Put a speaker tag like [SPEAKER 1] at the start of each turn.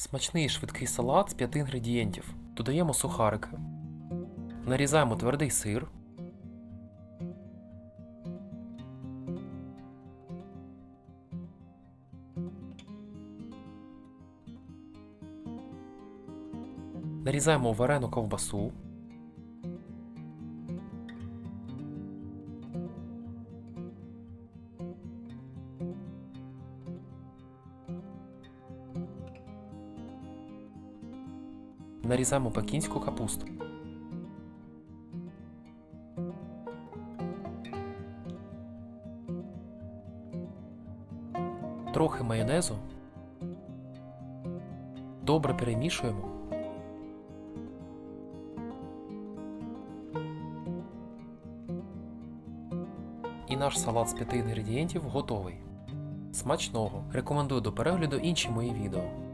[SPEAKER 1] Смачний швидкий салат з 5 інгредієнтів. Додаємо сухарики. Нарізаємо твердий сир. Нарізаємо варену ковбасу. Нарізаємо пекінську капусту. Трохи майонезу. Добре перемішуємо. І наш салат з п'яти інгредієнтів готовий. Смачного! Рекомендую до перегляду інші мої відео.